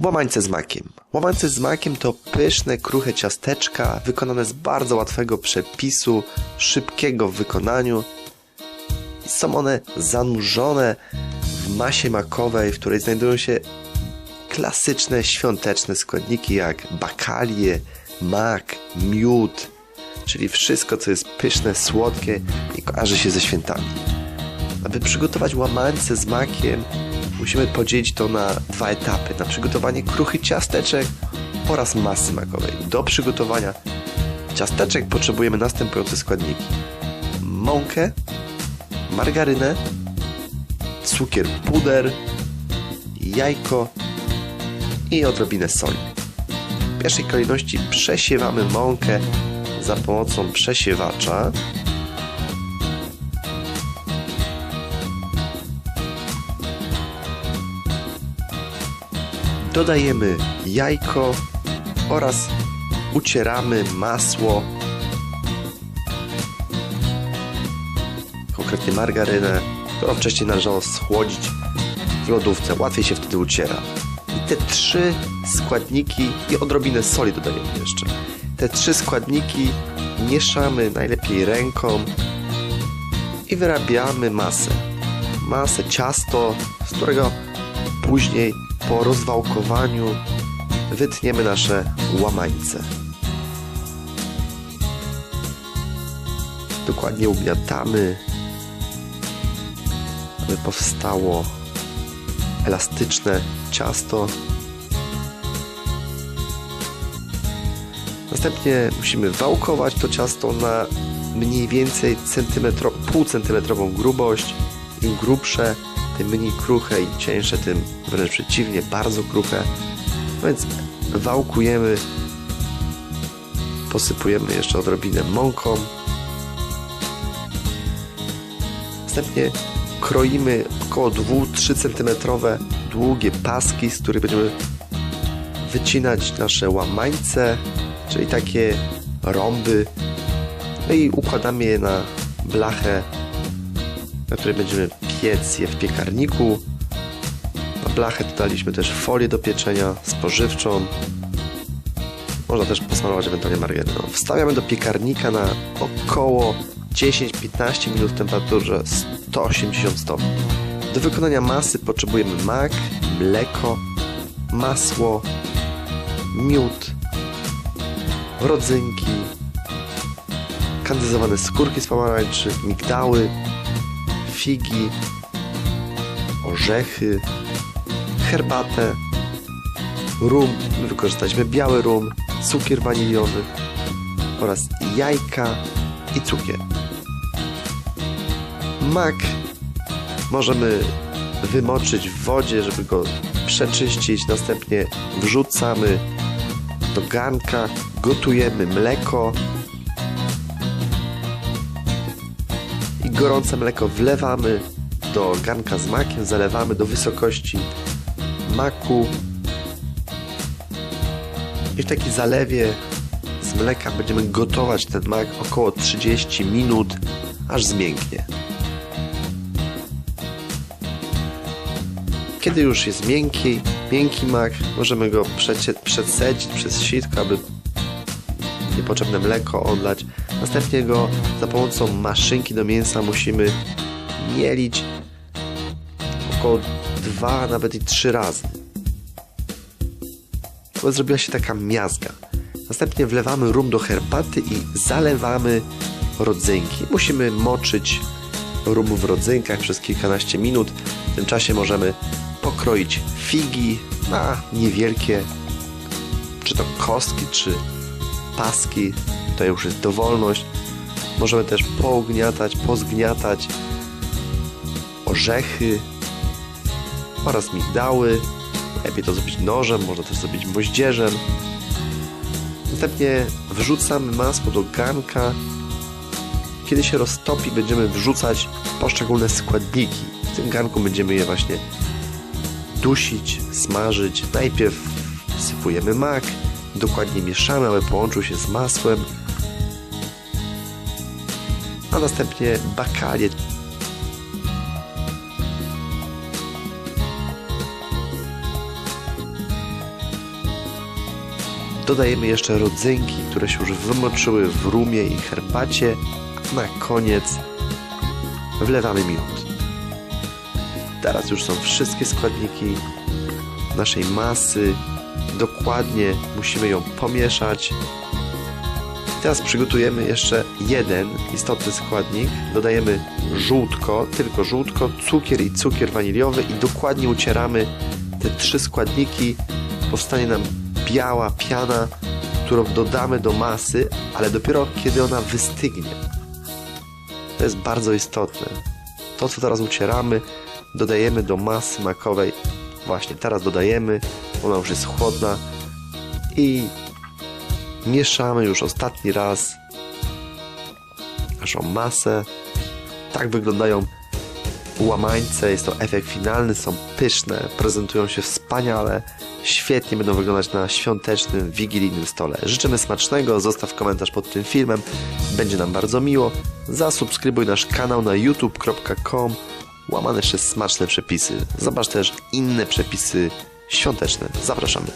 Łamańce z makiem. Łamańce z makiem to pyszne, kruche ciasteczka, wykonane z bardzo łatwego przepisu, szybkiego w wykonaniu. Są one zanurzone w masie makowej, w której znajdują się klasyczne, świąteczne składniki jak bakalie, mak, miód, czyli wszystko, co jest pyszne, słodkie i kojarzy się ze świętami. Aby przygotować łamańce z makiem, musimy podzielić to na dwa etapy. Na przygotowanie kruchych ciasteczek oraz masy makowej. Do przygotowania ciasteczek potrzebujemy następujące składniki. Mąkę, margarynę, cukier puder, jajko i odrobinę soli. W pierwszej kolejności przesiewamy mąkę za pomocą przesiewacza. Dodajemy jajko oraz ucieramy masło, konkretnie margarynę, którą wcześniej należało schłodzić w lodówce. Łatwiej się wtedy uciera. I te trzy składniki i odrobinę soli dodajemy jeszcze. Te trzy składniki mieszamy najlepiej ręką i wyrabiamy masę. Masę, ciasto, z którego później po rozwałkowaniu wytniemy nasze łamańce. Dokładnie ugniatamy, aby powstało elastyczne ciasto. Następnie musimy wałkować to ciasto na mniej więcej centymetro, pół centymetrową grubość. Im grubsze, tym mniej kruche i cieńsze, tym wręcz przeciwnie, bardzo kruche. No więc wałkujemy, posypujemy jeszcze odrobinę mąką. Następnie kroimy około 2-3 cm długie paski, z których będziemy wycinać nasze łamańce, czyli takie rąby. No i układamy je na blachę, na której będziemy piec je w piekarniku. Na blachę dodaliśmy też folię do pieczenia spożywczą. Można też posmarować ewentualnie margaryną. Wstawiamy do piekarnika na około 10-15 minut w temperaturze 180 stopni. Do wykonania masy potrzebujemy mak, mleko, masło, miód, rodzynki, kandyzowane skórki z pomarańczy, migdały, figi, orzechy, herbatę, rum, my wykorzystaliśmy biały rum, cukier waniliowy oraz jajka i cukier. Mak możemy wymoczyć w wodzie, żeby go przeczyścić, następnie wrzucamy do garnka, gotujemy mleko gorące mleko wlewamy do garnka z makiem, zalewamy do wysokości maku i w takiej zalewie z mleka będziemy gotować ten mak około 30 minut, aż zmięknie. Kiedy już jest miękki, miękki mak, możemy go przecie, przecedzić przez sitko, aby niepotrzebne mleko odlać. Następnie go za pomocą maszynki do mięsa musimy mielić około dwa, nawet i trzy razy. Bo zrobiła się taka miazga. Następnie wlewamy rum do herbaty i zalewamy rodzynki. Musimy moczyć rum w rodzynkach przez kilkanaście minut. W tym czasie możemy pokroić figi na niewielkie, czy to kostki, czy paski. To już jest dowolność. Możemy też pougniatać, pozgniatać orzechy oraz migdały. Lepiej to zrobić nożem, można też zrobić moździerzem. Następnie wrzucamy masło do garnka. Kiedy się roztopi, będziemy wrzucać poszczególne składniki. W tym garnku będziemy je właśnie dusić, smażyć. Najpierw wsypujemy mak, dokładnie mieszamy, aby połączył się z masłem, a następnie bakalie. Dodajemy jeszcze rodzynki, które się już wymoczyły w rumie i herbacie. Na koniec wlewamy miód. Teraz już są wszystkie składniki naszej masy. Dokładnie musimy ją pomieszać. Teraz przygotujemy jeszcze jeden istotny składnik. Dodajemy żółtko, tylko żółtko, cukier i cukier waniliowy i dokładnie ucieramy te trzy składniki. Powstanie nam biała piana, którą dodamy do masy, ale dopiero kiedy ona wystygnie. To jest bardzo istotne. To, co teraz ucieramy, dodajemy do masy makowej. Właśnie teraz dodajemy, ona już jest chłodna i mieszamy już ostatni raz naszą masę. Tak wyglądają łamańce, jest to efekt finalny, są pyszne, prezentują się wspaniale, świetnie będą wyglądać na świątecznym, wigilijnym stole. Życzymy smacznego, zostaw komentarz pod tym filmem, będzie nam bardzo miło. Zasubskrybuj nasz kanał na youtube.com łamane przez smaczne przepisy. Zobacz też inne przepisy świąteczne. Zapraszamy.